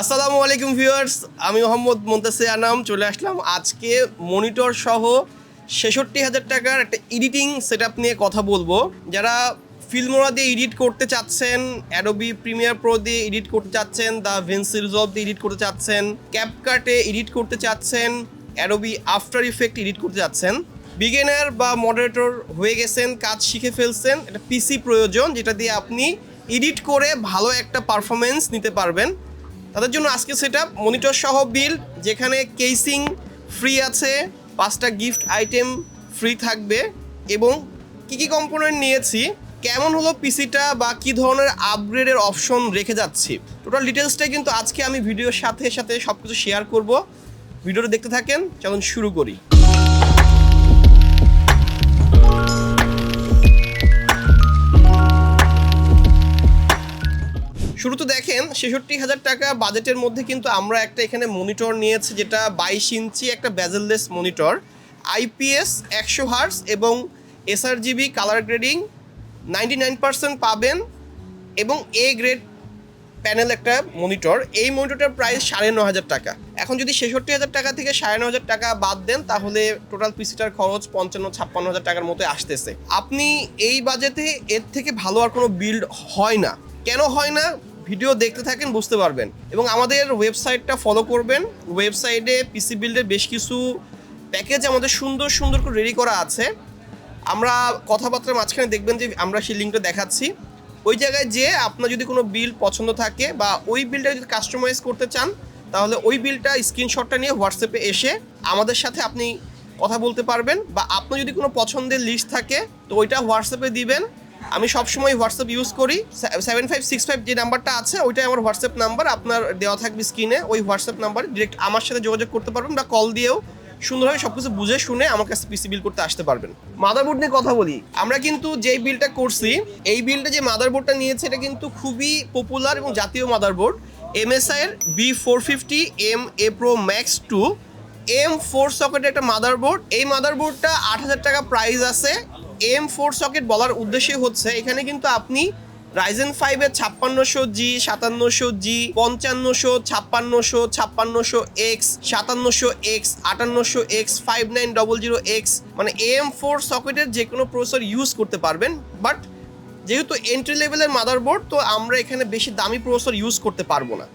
আসসালামু আলাইকুম ভিউয়ার্স, আমি মোহাম্মদ মোন্তাসে আনাম, চলে আসলাম আজকে মনিটর সহ ছেষট্টি হাজার টাকার একটা এডিটিং সেট নিয়ে কথা বলব। যারা ফিল্মোরা দিয়ে এডিট করতে চাচ্ছেন, অ্যাডোবি প্রিমিয়ার প্রো দিয়ে এডিট করতে চাচ্ছেন দ্য ভেন্সি রিজলভ দিয়ে এডিট করতে চাচ্ছেন ক্যাপকাটে এডিট করতে চাচ্ছেন, অ্যাডোবি আফটার ইফেক্ট এডিট করতে চাচ্ছেন, বিগিনার বা মডারেটর হয়ে গেছেন, কাজ শিখে ফেলছেন, একটা পিসি প্রয়োজন, যেটা দিয়ে আপনি এডিট করে ভালো একটা পারফরমেন্স নিতে পারবেন। তাদের জন্য আজকে সেটা মনিটর সহ বিল যেখানে কেসিং ফ্রি আছে, পাঁচটা গিফট আইটেম ফ্রি থাকবে, এবং কি কি কম্পোনেন্ট নিয়েছি, কেমন হলো পিসিটা বা কি ধরনের আপগ্রেডের অপশন রেখে যাচ্ছি টোটাল ডিটেলসটাই কিন্তু আজকে আমি ভিডিওর সাথে সাথে সব কিছু শেয়ার করব। ভিডিওটা দেখতে থাকেন, চলুন শুরু করি। দেখেন, ছেষট্টি হাজার টাকা বাজেটের মধ্যে কিন্তু আমরা একটা এখানে মনিটর নিয়েছি, যেটা বাইশ ইঞ্চি একটা ব্যাজেললেস মনিটর আইপিএস একশো হার্স এবং sRGB colour grading ninety nine percent পাবেন এবং এ গ্রেড প্যানেল একটা মনিটর এই মনিটরটার প্রাইস সাড়ে ন হাজার টাকা। এখন যদি ছেষট্টি হাজার টাকা থেকে সাড়ে ন হাজার টাকা বাদ দেন, তাহলে টোটাল পিসিটার খরচ পঞ্চান্ন ছাপ্পান্ন হাজার টাকার মতো আসতেছে। আপনি এই বাজেটে এর থেকে ভালো আর কোনো বিল্ড হয় না। কেন হয় না? ভিডিও দেখতে থাকেন, বুঝতে পারবেন। এবং আমাদের ওয়েবসাইটটা ফলো করবেন। ওয়েবসাইটে পিসি বিল্ডের বেশ কিছু প্যাকেজ আমাদের সুন্দর সুন্দর করে রেডি করা আছে। আমরা কথাবার্তার মাঝখানে দেখবেন যে আমরা সেই লিঙ্কটা দেখাচ্ছি। ওই জায়গায় যে আপনার যদি কোনো বিল পছন্দ থাকে বা ওই বিলটা যদি কাস্টমাইজ করতে চান, তাহলে ওই বিলটা স্ক্রিনশটটা নিয়ে হোয়াটসঅ্যাপে এসে আমাদের সাথে আপনি কথা বলতে পারবেন। বা আপনার যদি কোনো পছন্দের লিস্ট থাকে, তো ওইটা হোয়াটসঅ্যাপে দিবেন। আমি সবসময় হোয়াটসঅ্যাপ ইউজ করি। সেভেন ফাইভ সিক্স ফাইভ যে নাম্বারটা আছে, ওইটাই আমার হোয়াটসঅ্যাপ নাম্বার আপনার দেওয়া থাকবে স্ক্রিনে ওই হোয়াটসঅ্যাপ নাম্বার ডিরেক্ট আমার সাথে যোগাযোগ করতে পারবেন বা কল দিয়েও সুন্দরভাবে সব কিছু বুঝে শুনে আমার কাছে পিসি বিল করতে আসতে পারবেন। মাদারবোর্ড নিয়ে কথা বলি। আমরা কিন্তু যেই বিলটা করছি, এই বিলটা যে মাদারবোর্ডটা নিয়েছে, এটা কিন্তু খুবই পপুলার এবং জাতীয় মাদারবোর্ড এমএসআই এর B four fifty M A pro max two M four সকেটের একটা মাদারবোর্ড এই মাদারবোর্ডটা আট হাজার টাকা প্রাইস আছে। এম ফোর সকেট বলার উদ্দেশ্যই হচ্ছে, এখানে কিন্তু আপনি রাইজেন ফাইভের ছাপ্পান্নশো জি সাতান্নশো জি পঞ্চান্নশো, ছাপ্পান্নশো ছাপ্পান্নশো এক্স সাতান্নশো X আটান্নশো X five nine double zero X মানে এম ফোর সকেটের যে কোনো প্রসেসর ইউজ করতে পারবেন। বাট যেহেতু এন্ট্রি লেভেলের মাদারবোর্ড তো আমরা এখানে বেশি দামি প্রসেসর ইউজ করতে পারব না।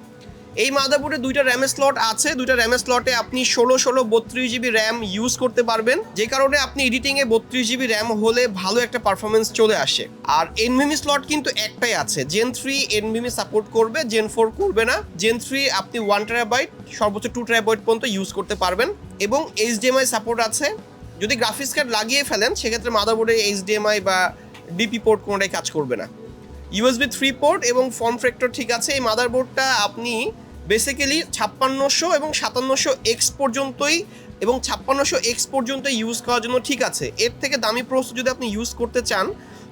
এই মাদারবোর্ডে দুইটা র্যাম স্লট আছে। দুইটা র্যাম স্লটে আপনি ষোলো ষোলো, বত্রিশ জিবি র্যাম ইউজ করতে পারবেন। যে কারণে আপনি এডিটিংয়ে বত্রিশ জিবি র্যাম হলে ভালো একটা পারফরমেন্স চলে আসে। আর এনভিমি স্লট কিন্তু একটাই আছে। জেন থ্রি এনভিমি সাপোর্ট করবে জেন ফোর করবে না। জেন থ্রি আপনি ওয়ান টেরাবাইট সর্বোচ্চ টু টেরাবাইট পর্যন্ত ইউজ করতে পারবেন। এবং এইচডিএমআই সাপোর্ট আছে। যদি গ্রাফিক্স কার্ড লাগিয়ে ফেলেন, সেক্ষেত্রে মাদারবোর্ডে এইচডিএমআই বা ডিপি পোর্ট কোনোটাই কাজ করবে না। ইউএসবি থ্রি পোর্ট এবং ফর্ম ফ্যাক্টর ঠিক আছে। এই মাদারবোর্ডটা আপনি বেসিক্যালি ছাপ্পান্নশো এবং সাতান্নশো এক্স পর্যন্তই এবং ছাপ্পান্নশো এক্স পর্যন্ত ইউজ করার জন্য ঠিক আছে। এর থেকে দামি প্রসেসর যদি আপনি ইউজ করতে চান,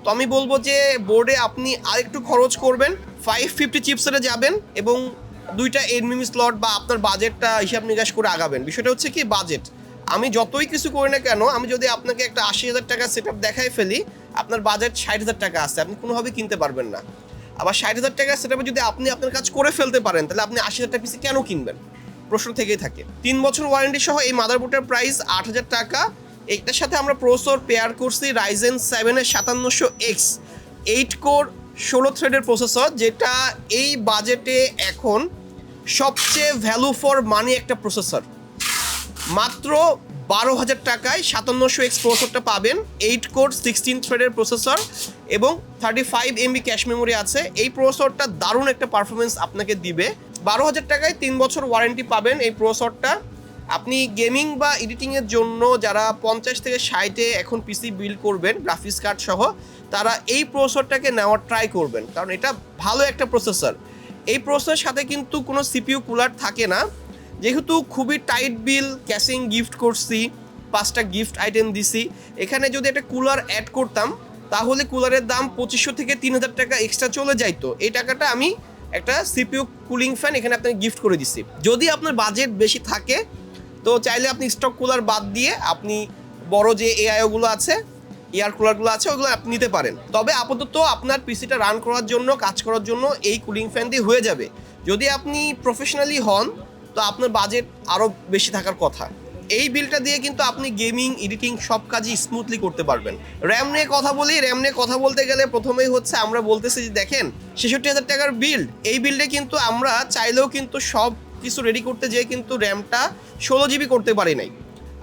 তো আমি বলব যে বোর্ডে আপনি আরেকটু খরচ করবেন। ফাইভ ফিফটি চিপসেটে যাবেন এবং দুইটা এনমিমি স্লট বা আপনার বাজেটটা হিসাব নিকাশ করে আগাবেন। বিষয়টা হচ্ছে কি বাজেট আমি যতই কিছু করি না কেন, আমি যদি আপনাকে একটা আশি হাজার টাকা সেট আপ দেখাই ফেলি, আপনার বাজেট ষাট হাজার টাকা আছে, আপনি কোনোভাবে কিনতে পারবেন না। আবার ষাট হাজার টাকা সেট যদি আপনি আপনার কাজ করে ফেলতে পারেন, তাহলে আপনি আশি হাজার টাকা পিসি কেন কিনবেন? প্রশ্ন থেকেই থাকে। তিন বছর ওয়ারেন্টি সহ এই মাদারবোর্ডের প্রাইস আট হাজার টাকা। এইটার সাথে আমরা প্রসেসর পেয়ার করছি রাইজেন সেভেনের সাতান্নশো এক্স এইট কোর ষোলো থ্রেডের প্রসেসর যেটা এই বাজেটে এখন সবচেয়ে ভ্যালু ফর মানি একটা প্রসেসর মাত্র বারো হাজার টাকায় সাতান্নশো এক্স প্রসেসরটা পাবেন এইট কোর সিক্সটিন থ্রেডের প্রসেসর এবং thirty five MB cache memory আছে। এই প্রসেসরটা দারুণ একটা পারফরমেন্স আপনাকে দিবে। বারো হাজার টাকায় তিন বছর ওয়ারেন্টি পাবেন এই প্রসেসরটা আপনি গেমিং বা এডিটিংয়ের জন্য যারা পঞ্চাশ থেকে ষাটে এখন পিসি বিল্ড করবেন গ্রাফিক্স কার্ড সহ, তারা এই প্রসেসরটাকে নেওয়ার ট্রাই করবেন। কারণ এটা ভালো একটা প্রসেসর এই প্রসেসরের সাথে কিন্তু কোনো সিপিইউ কুলার থাকে না। যেহেতু খুবই টাইট বিল ক্যাশিং গিফট করছি, পাঁচটা গিফট আইটেম দিছি, এখানে যদি একটা কুলার অ্যাড করতাম, তাহলে কুলারের দাম পঁচিশশো থেকে তিন হাজার টাকা এক্সট্রা চলে যাইতো। এই টাকাটা আমি একটা সিপিইউ কুলিং ফ্যান এখানে আপনাকে গিফট করে দিছি। যদি আপনার বাজেট বেশি থাকে, তো চাইলে আপনি স্টক কুলার বাদ দিয়ে আপনি বড় যে এআইওগুলো আছে এয়ার কুলারগুলো আছে, ওগুলো আপনি নিতে পারেন। তবে আপাতত আপনার পিসিটা রান করার জন্য, কাজ করার জন্য এই কুলিং ফ্যান দিয়ে হয়ে যাবে। যদি আপনি প্রফেশনালি হন তো আপনার বাজেট আরও বেশি থাকার কথা। এই বিলটা দিয়ে কিন্তু আপনি গেমিং, এডিটিং সব কাজই স্মুথলি করতে পারবেন। র্যাম নিয়ে কথা বলি র্যাম নিয়ে কথা বলতে গেলে প্রথমেই হচ্ছে আমরা বলতেছি যে, দেখেন, ছেষট্টি হাজার টাকার বিল্ড এই বিল্ডে কিন্তু আমরা চাইলেও কিন্তু সব কিছু রেডি করতে যেয়ে কিন্তু র্যামটা ষোলো জিবি করতে পারি নাই।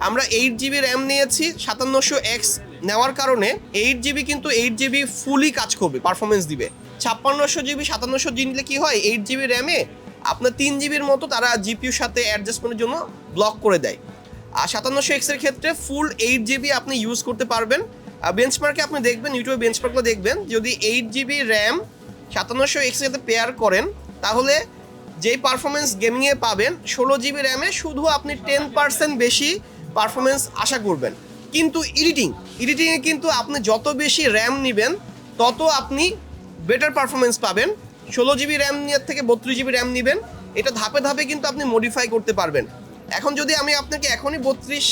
আমরা এইট জিবি র্যাম নিয়েছি, সাতান্নশো এক্স নেওয়ার কারণে এইট জিবি কিন্তু এইট জিবি ফুলি কাজ করবে পারফরমেন্স দিবে। ছাপ্পান্নশো জিবি সাতান্নশো জি নিলে কী হয়? এইট জিবি র্যামে আপনার তিন জিবির মতো তারা জিপিউর সাথে অ্যাডজাস্টমেন্টের জন্য ব্লক করে দেয়। আর সাতান্নশো এক্সের ক্ষেত্রে ফুল এইট জিবি আপনি ইউজ করতে পারবেন। বেঞ্চমার্কে আপনি দেখবেন ইউটিউবে বেঞ্চমার্কগুলো দেখবেন, যদি এইট জিবি র্যাম সাতান্নশো এক্সের সাথে পেয়ার করেন, তাহলে যেই পারফরমেন্স গেমিংয়ে পাবেন, ষোলো জিবি র্যামে শুধু আপনি টেন পার্সেন্ট বেশি পারফরমেন্স আশা করবেন। কিন্তু এডিটিং এডিটিংয়ে কিন্তু আপনি যত বেশি র্যাম নেবেন, তত আপনি বেটার পারফরমেন্স পাবেন। ষোলো জিবি র্যাম নেওয়ার থেকে বত্রিশ জিবি র্যাম নেবেন। এটা ধাপে ধাপে কিন্তু আপনি মডিফাই করতে পারবেন। এখন যদি আমি আপনাকে এখনই বত্রিশ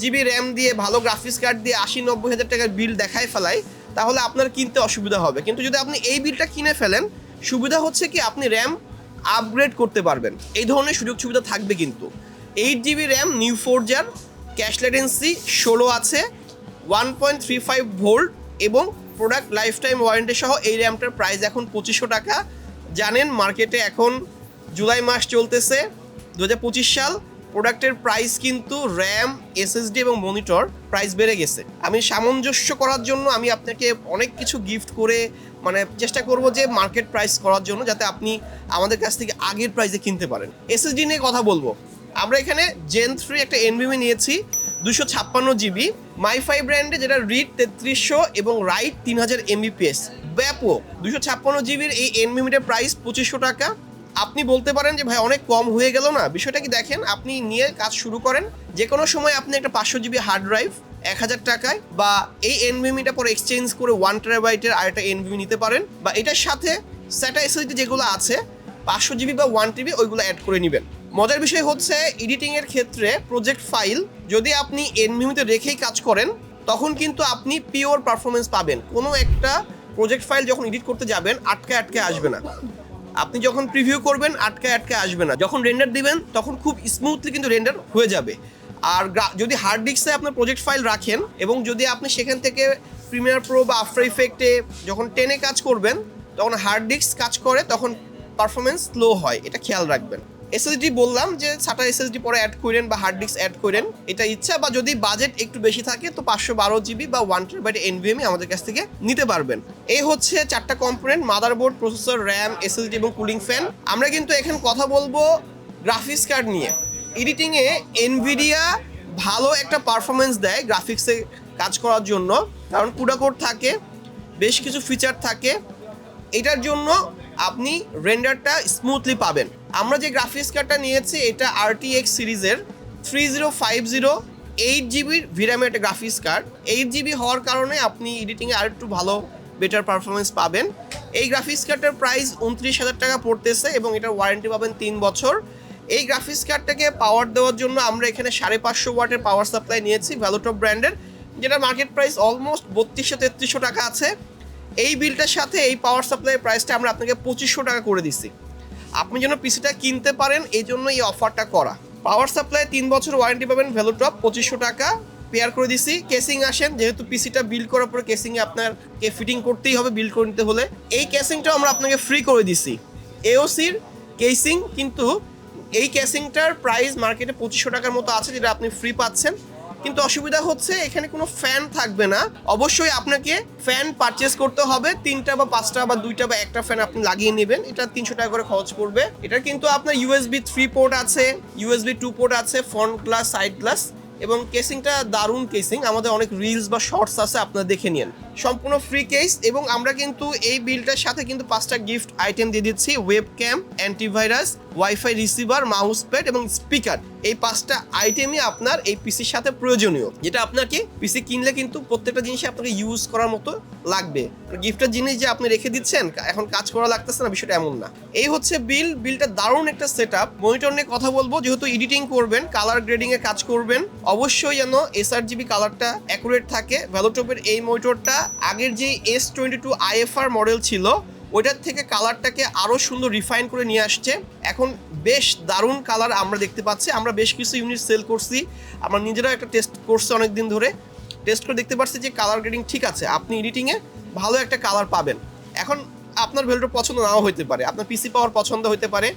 জিবি র্যাম দিয়ে ভালো গ্রাফিক্স কার্ড দিয়ে আশি নব্বই হাজার টাকার বিল দেখায় ফেলাই, তাহলে আপনার কিনতে অসুবিধা হবে। কিন্তু যদি আপনি এই বিলটা কিনে ফেলেন, সুবিধা হচ্ছে কি আপনি র্যাম আপগ্রেড করতে পারবেন। এই ধরনের সুযোগ সুবিধা থাকবে কিন্তু। এইট জিবি র্যাম নিউ ফোরজার ক্যাশ লেটেন্সি ষোলো আছে one point three five volt এবং প্রোডাক্ট লাইফ টাইম ওয়ারেন্টি সহ এই র্যামটার প্রাইস এখন পঁচিশশো টাকা। জানেন মার্কেটে এখন জুলাই মাস চলতেছে দু হাজার পঁচিশ সাল। প্রোডাক্টের প্রাইস কিন্তু র্যাম এসএসডি এবং মনিটর প্রাইস বেড়ে গেছে। আমি সামঞ্জস্য করার জন্য আমি আপনাকে অনেক কিছু গিফট করে মানে চেষ্টা করব যে মার্কেট প্রাইস করার জন্য যাতে আপনি আমাদের কাছ থেকে আগের প্রাইসে কিনতে পারেন। এসএসডি নিয়ে কথা বলব। আমরা এখানে জেন থ্রি একটা এনভিমি নিয়েছি দুশো ছাপ্পান্ন জিবি মাইফাই ব্র্যান্ডে যেটা রিড তেত্রিশশো এবং রাইট তিন হাজার এমবিপিএস ব্যাপক দুশো ছাপ্পান্ন জিবির এই এনভিমিটার প্রাইস পঁচিশশো টাকা। আপনি বলতে পারেন যে ভাই অনেক কম হয়ে গেল না? বিষয়টা কি দেখেন, আপনি নিয়ে কাজ শুরু করেন যে কোনো সময় আপনি একটা পাঁচশো জিবি হার্ড ড্রাইভ এক হাজার টাকায় বা এই এনভিমিটা পরে এক্সচেঞ্জ করে ওয়ান টেরাবাইটের আর একটা এনভিমি নিতে পারেন বা এটার সাথে স্যাটা এসএসডি যেগুলো আছে, পাঁচশো জিবি বা ওয়ান টিবি ওইগুলো অ্যাড করে নেবেন। মজার বিষয় হচ্ছে এডিটিংয়ের ক্ষেত্রে প্রজেক্ট ফাইল যদি আপনি এনভিমিতে রেখেই কাজ করেন, তখন কিন্তু আপনি পিওর পারফরমেন্স পাবেন। কোনো একটা প্রজেক্ট ফাইল যখন এডিট করতে যাবেন, আটকে আটকে আসবে না। আপনি যখন প্রিভিউ করবেন, আটকে আটকে আসবে না। যখন রেন্ডার দিবেন, তখন খুব স্মুথলি কিন্তু রেন্ডার হয়ে যাবে। আর যদি হার্ড ডিস্কে আপনার প্রজেক্ট ফাইল রাখেন এবং যদি আপনি সেখান থেকে প্রিমিয়ার প্রো বা আফটার ইফেক্টে যখন টেনে কাজ করবেন, তখন হার্ড ডিস্ক কাজ করে, তখন পারফরমেন্স স্লো হয়। এটা খেয়াল রাখবেন। এসএসডি বললাম যে সাটা এসএসডি পরে অ্যাড করেন বা হার্ড ডিস্ক অ্যাড করেন, এটা ইচ্ছা বা যদি বাজেট একটু বেশি থাকে তো পাঁচশো বারো জিবি বা ওয়ান টেরাবাইট এনভিএমই আমাদের কাছ থেকে নিতে পারবেন। এই হচ্ছে চারটা component motherboard processor RAM SSD এবং কুলিং ফ্যান আমরা কিন্তু এখন কথা বলব গ্রাফিক্স কার্ড নিয়ে। এডিটিংয়ে এনভিডিয়া ভালো একটা পারফরমেন্স দেয় গ্রাফিক্সে কাজ করার জন্য। কারণ কুডা কোড থাকে, বেশ কিছু ফিচার থাকে। এটার জন্য আপনি রেন্ডারটা স্মুথলি পাবেন। আমরা যে গ্রাফিক্স কার্ডটা নিয়েছি, এটা আরটিএক্স সিরিজের three zero five zero eight জিবির ভিরামের একটা গ্রাফিক্স কার্ড এইট জিবি হওয়ার কারণে আপনি এডিটিংয়ে আর একটু ভালো বেটার পারফরমেন্স পাবেন। এই গ্রাফিক্স কার্ডটার প্রাইস উনত্রিশ হাজার টাকা পড়তেছে এবং এটার ওয়ারেন্টি পাবেন তিন বছর। এই গ্রাফিক্স কার্ডটাকে পাওয়ার দেওয়ার জন্য আমরা এখানে সাড়ে পাঁচশো ওয়াটের পাওয়ার সাপ্লাই নিয়েছি ভ্যালোটপ ব্র্যান্ডের যেটা মার্কেট প্রাইস অলমোস্ট বত্রিশশো তেত্রিশশো টাকা আছে। এই বিলটার সাথে এই পাওয়ার সাপ্লাই প্রাইসটা আমরা আপনাকে পঁচিশশো টাকা করে দিচ্ছি। আপনি যেন পিসিটা কিনতে পারেন, এই জন্য এই অফারটা করা। পাওয়ার সাপ্লাই তিন বছর ওয়ারেন্টি পাবেন ভ্যালুটপ পঁচিশশো টাকা। পেয়ার করে দিছি কেসিং আসেন, যেহেতু পিসিটা বিল করার পরে কেসিংয়ে আপনাকে ফিটিং করতেই হবে বিল করে নিতে হলে। এই কেসিংটাও আমরা আপনাকে ফ্রি করে দিছি এওসির কেসিং কিন্তু এই কেসিংটার প্রাইস মার্কেটে পঁচিশশো টাকার মতো আছে, যেটা আপনি ফ্রি পাচ্ছেন। কিন্তু অসুবিধা হচ্ছে, এখানে কোনো ফ্যান থাকবে না। অবশ্যই আপনাকে ফ্যান পারচেস করতে হবে। তিনটা বা পাঁচটা বা দুইটা বা একটা ফ্যান আপনি লাগিয়ে নেবেন। এটা তিনশো টাকা করে খরচ পড়বে। এটা কিন্তু আপনার ইউএসবি থ্রি পোর্ট আছে ইউএসবি টু পোর্ট আছে ফ্রন্ট গ্লাস সাইড গ্লাস এবং কেসিংটা দারুণ কেসিং আমাদের অনেক রিলস বা শর্টস আছে, আপনারা দেখে নিন। সম্পূর্ণ ফ্রি কেস এবং আমরা কিন্তু এই বিলটার সাথে কিন্তু পাঁচটা গিফট আইটেম দিয়ে দিচ্ছি webcam antivirus wifi receiver mouse pad এবং স্পিকার এই পাঁচটা আইটেমই আপনার এই পিসির সাথে প্রয়োজনীয়। যেটা আপনাকে পিসি কিনলে কিন্তু প্রত্যেকটা জিনিসই আপনাকে ইউজ করার মতো লাগবে। গিফটের জিনিস যে আপনি রেখে দিচ্ছেন, এখন কাজ করা লাগতেছে না, বিষয়টা এমন না। এই হচ্ছে বিল বিলটা দারুণ একটা সেট আপ মনিটর নিয়ে কথা বলব, যেহেতু এডিটিং করবেন কালার গ্রেডিং এ কাজ করবেন। অবশ্যই যেন এসআর জিবি কালারটা অ্যাকুরেট থাকে। ভ্যালোটপের এই মনিটরটা আগের যে S twenty two IFR model ছিল ওইটার থেকে কালারটাকে আরও সুন্দর রিফাইন করে নিয়ে আসছে। এখন বেশ দারুণ কালার আমরা দেখতে পাচ্ছি। আমরা বেশ কিছু ইউনিট সেল করছি। আমরা নিজেরাও একটা টেস্ট করছি অনেক দিন ধরে। টেস্ট করে দেখতে পাচ্ছি যে কালার গ্রেডিং ঠিক আছে। আপনি এডিটিংয়ে ভালো একটা কালার পাবেন। এখন আপনার ভেলটো পছন্দ নাও হইতে পারে। আপনার পিসি পাওয়ার পছন্দ হইতে পারে।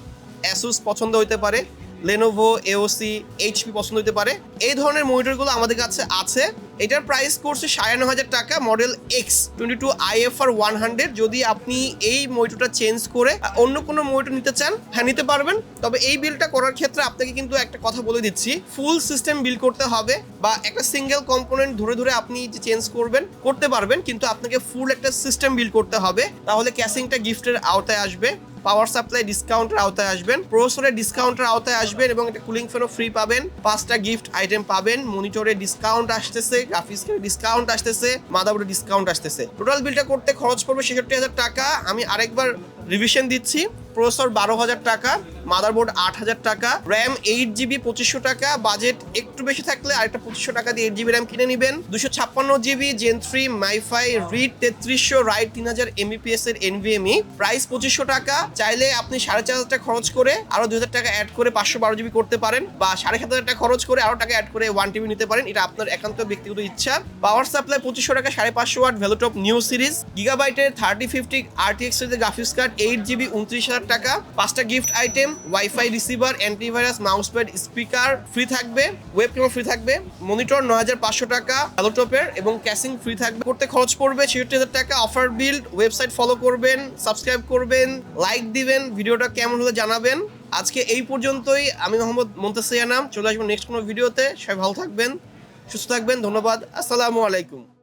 অ্যাসুস পছন্দ হইতে পারে। লেনোভো এওসি এইচপি পছন্দ হতে পারে। এই ধরনের মনিটরগুলো আমাদের কাছে আছে। এটার প্রাইস করছে সাড়ে ন হাজার টাকা model X twenty two I F R one hundred যদি আপনি এই মনিটরটা চেঞ্জ করে অন্য কোনো মনিটর নিতে চান হ্যাঁ নিতে পারবেন। তবে এই বিলটা করার ক্ষেত্রে আপনাকে কিন্তু একটা কথা বলে দিচ্ছি ফুল সিস্টেম বিল করতে হবে বা একটা সিঙ্গেল কম্পোনেন্ট ধরে ধরে আপনি যে চেঞ্জ করবেন, করতে পারবেন, কিন্তু আপনাকে ফুল একটা সিস্টেম বিল করতে হবে। তাহলে ক্যাসিংটা গিফটের আওতায় আসবে পাওয়ার সাপ্লাই ডিসকাউন্টের আওতায় আসবেন প্রসেসরের ডিসকাউন্টের আওতায় আসবেন এবং একটা কুলিং ফ্যানও ফ্রি পাবেন, পাঁচটা গিফট আইটেম পাবেন মনিটরে ডিসকাউন্ট আসতেছে গ্রাফিক্সের ডিসকাউন্ট আসতেছে, মাদারবোর্ডে ডিসকাউন্ট আসতেছে। টোটাল বিলটা করতে খরচ পড়বে ছেষট্টি হাজার টাকা। আমি আরেকবার রিভিশন দিচ্ছি। প্রসেসর বারো হাজার টাকা, মাদারবোর্ড আট হাজার টাকা, র্যাম এইট জিবি পঁচিশশো টাকা, বাজেট একটু বেশি থাকলে আরেকটা পঁচিশশো টাকা দিয়ে এইট জিবি র্যাম কিনে নেবেন। দুশো ছাপ্পান্ন GB gen three MiFi read তেত্রিশশো রাইট তিন হাজার এমবিপিএস এর এনভিএমই প্রাইস পঁচিশশো টাকা, চাইলে আপনি সাড়ে চার হাজার টাকা খরচ করে আরও দুই হাজার টাকা অ্যাড করে পাঁচশো বারো জিবি করতে পারেন বা সাড়ে সাত হাজার টাকা খরচ করে আরও টাকা অ্যাড করে ওয়ান টিবি নিতে পারেন। এটা আপনার একান্ত ব্যক্তিগত ইচ্ছা। পাওয়ার সাপ্লাই পঁচিশশো টাকা, সাড়ে পাঁচশো ওয়াট ভ্যালোটপ নিউ সিরিজ গিগাবাইটের থার্টি ফিফটি আরটিএক্স এর গ্রাফিক্স কার্ড এইট জিবি উনত্রিশ হাজার টাকা, পাঁচটা gift item wifi receiver antivirus mouse pad speaker free থাকবে ওয়েব ক্যামেরা ফ্রি থাকবে মনিটর নয় হাজার পাঁচশো টাকা ভ্যালোটপের এবং ক্যাসিং ফ্রি থাকবে। করতে খরচ পড়বে ছেষট্টি হাজার টাকা অফার বিল্ড ওয়েবসাইট ফলো করবেন সাবস্ক্রাইব করবেন লাইক দিবেন, ভিডিওটা কেমন হলে জানাবেন। আজকে এই পর্যন্তই, আমি মোহাম্মদ মন্তাসিয়া নাম চলে আসব নেক্সট কোনো ভিডিওতে সবাই ভালো থাকবেন, সুস্থ থাকবেন, ধন্যবাদ, আসসালামু আলাইকুম।